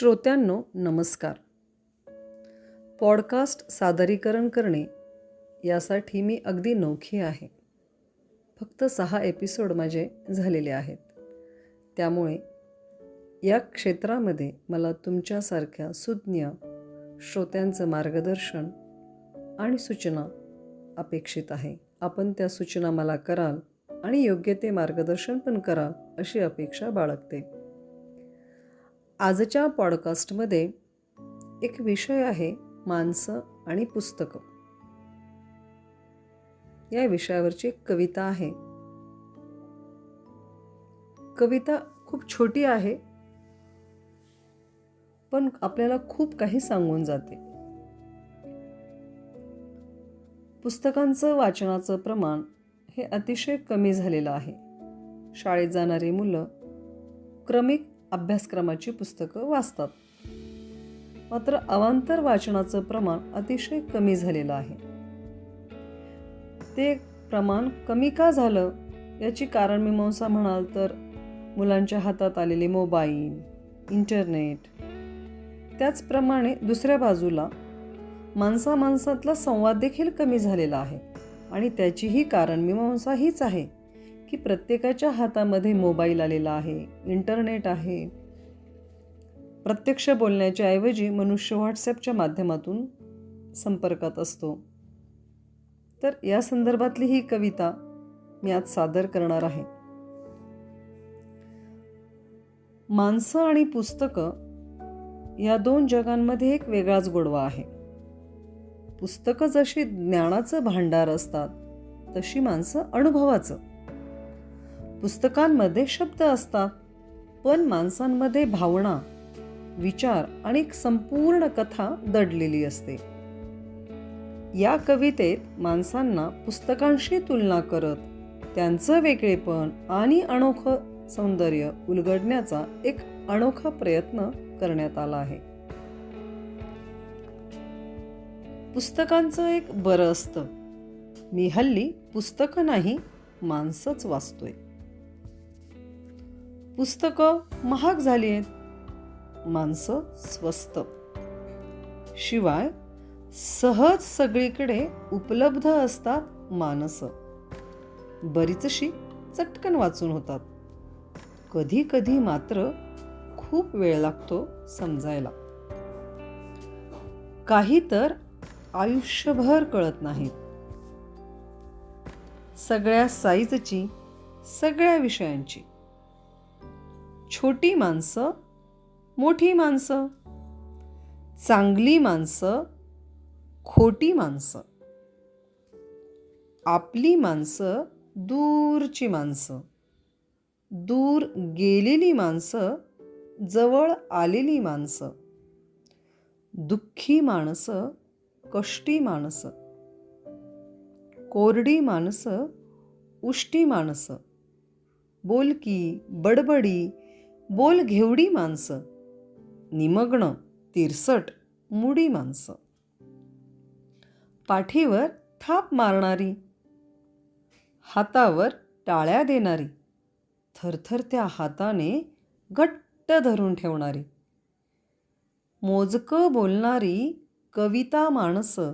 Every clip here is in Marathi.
श्रोत्यांनो नमस्कार. पॉडकास्ट सादरीकरण करणे यासाठी मी अगदी नौखी आहे. फक्त सहा एपिसोड माझे झालेले आहेत. त्यामुळे या क्षेत्रामध्ये मला तुमच्यासारख्या सुज्ञ श्रोत्यांचं मार्गदर्शन आणि सूचना अपेक्षित आहे. आपण त्या सूचना मला कराल आणि योग्य ते मार्गदर्शन पण कराल अशी अपेक्षा बाळगते. आजच्या पॉडकास्टमध्ये एक विषय आहे माणसं आणि पुस्तकं. या विषयावरची एक कविता आहे. कविता खूप छोटी आहे पण आपल्याला खूप काही सांगून जाते. पुस्तकांचं वाचनाचं प्रमाण हे अतिशय कमी झालेलं आहे. शाळेत जाणारी मुलं क्रमिक अभ्यासक्रमाची पुस्तकं वाचतात. मात्र अवांतर वाचनाचं प्रमाण अतिशय कमी झालेलं आहे. ते प्रमाण कमी का झालं? याची कारण मीमांसा म्हणाल तर मुलांच्या हातात आलेले मोबाईल इंटरनेट त्याचप्रमाणे दुसऱ्या बाजूला माणसा माणसातला संवाद देखील कमी झालेला आहे. आणि त्याचीही कारण मीमांसा हीच आहे. की प्रत्येकाच्या हातामध्ये मोबाईल आलेला आहे इंटरनेट आहे. प्रत्यक्ष बोलण्याच्या ऐवजी मनुष्य व्हॉट्सॲपच्या माध्यमातून संपर्कात असतो. तर या संदर्भातली ही कविता मी आज सादर करणार आहे. माणसं आणि पुस्तकं या दोन जगांमध्ये एक वेगळाच गोडवा आहे. पुस्तकं जशी ज्ञानाचं भांडार असतात तशी माणसं अनुभवाचं. पुस्तकांमध्ये शब्द असतात पण माणसांमध्ये भावना विचार आणि एक संपूर्ण कथा दडलेली असते. या कवितेत माणसांना पुस्तकांशी तुलना करत त्यांचं वेगळेपण आणि अनोखं सौंदर्य उलगडण्याचा एक अनोखा प्रयत्न करण्यात आला आहे. पुस्तकांचं एक बरं असतं. मी हल्ली पुस्तकं नाही माणसंच वाचतोय. पुस्तकं महाग झाली आहेत. माणसं स्वस्त. शिवाय सहज सगळीकडे उपलब्ध असतात माणसं. बरीचशी चटकन वाचून होतात. कधी कधी मात्र खूप वेळ लागतो समजायला. काही तर आयुष्यभर कळत नाहीत. सगळ्या साईजची सगळ्या विषयांची. छोटी माणसं मोठी माणसं चांगली माणसं खोटी माणसं. आपली माणसं दूरची माणसं. दूर गेलेली माणसं जवळ आलेली माणसं. दुःखी माणसं कष्टी माणसं. कोरडी माणसं उष्टी माणसं. बोलकी बडबडी बोल घेवडी माणसं. निमग्न तिरसट मुडी माणसं. पाठीवर थाप मारणारी. हातावर टाळ्या देणारी. थरथरत्या हाताने घट्ट धरून ठेवणारी. मोजकं बोलणारी कविता माणसं.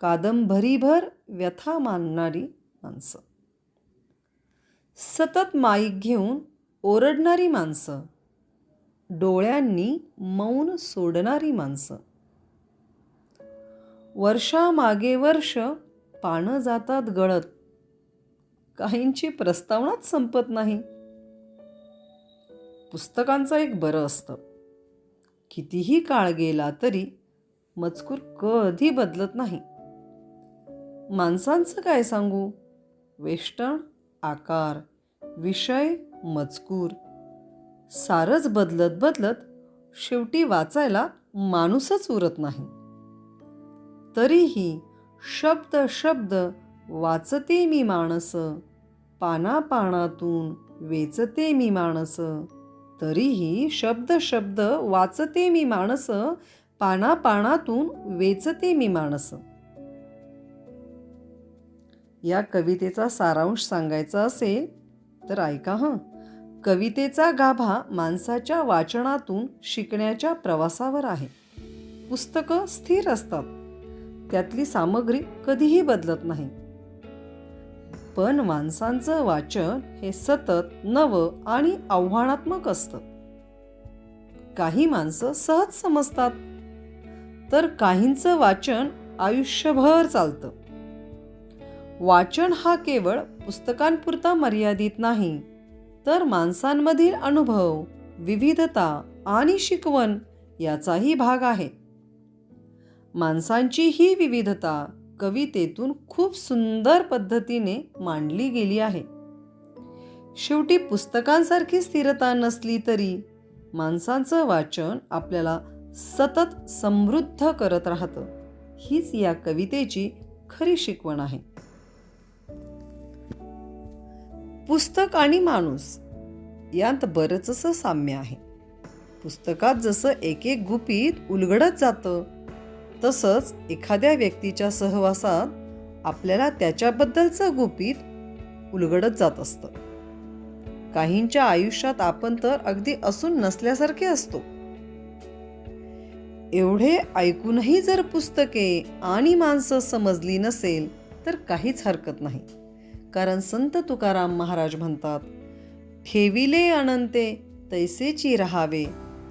कादंबरीभर व्यथा मानणारी माणसं. सतत माईक घेऊन ओरडणारी माणसं. डोळ्यांनी मौन सोडणारी माणसं. वर्षामागे वर्ष पानं जातात गळत. काहींची प्रस्तावनाच संपत नाही. पुस्तकांचं एक बरं असतं. कितीही काळ गेला तरी मजकूर कधी बदलत नाही. माणसांचं काय सांगू? वेष्टन आकार विषय मजकूर. सारच बदलत बदलत शेवटी वाचायला माणूसच उरत नाही. तरीही शब्द शब्द वाचते मी माणस. पाना पानातून वेचते मी माणस. तरीही शब्द शब्द वाचते मी माणस. पाना पानातून वेचते मी माणस. या कवितेचा सारांश सांगायचा असेल तर ऐका हं. कवितेचा गाभा माणसाच्या वाचनातून शिकण्याच्या प्रवासावर आहे. पुस्तकं स्थिर असतात. त्यातली सामग्री कधीही बदलत नाही. पण माणसांचं वाचन हे सतत नवं आणि आव्हानात्मक असतं. काही माणसं सहज समजतात. तर काहींचं वाचन आयुष्यभर चालतं. वाचन हा केवळ पुस्तकांपुरता मर्यादित नाही तर माणसांमधील अनुभव विविधता आणि शिकवण याचाही भाग आहे. माणसांची ही विविधता कवितेतून खूप सुंदर पद्धतीने मांडली गेली आहे. शेवटी पुस्तकांसारखी स्थिरता नसली तरी माणसांचं वाचन आपल्याला सतत समृद्ध करत राहतं हीच या कवितेची खरी शिकवण आहे. पुस्तक आणि माणूस यात बरंचसं साम्य आहे. पुस्तकात जसं एक एक गुपित उलगडत जातं तसंच एखाद्या व्यक्तीच्या सहवासात आपल्याला त्याच्याबद्दलचं गुपित उलगडत जात असतं. काहींच्या आयुष्यात आपण तर अगदी असून नसल्यासारखे असतो. एवढे ऐकूनही जर पुस्तके आणि माणसं समजली नसेल तर काहीच हरकत नाही. कारण संत तुकाराम महाराज म्हणतात ठेविले अनंते तैसेची राहावे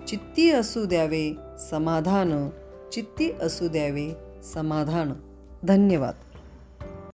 चित्ती असू द्यावे समाधान चित्ती असू द्यावे समाधान. धन्यवाद.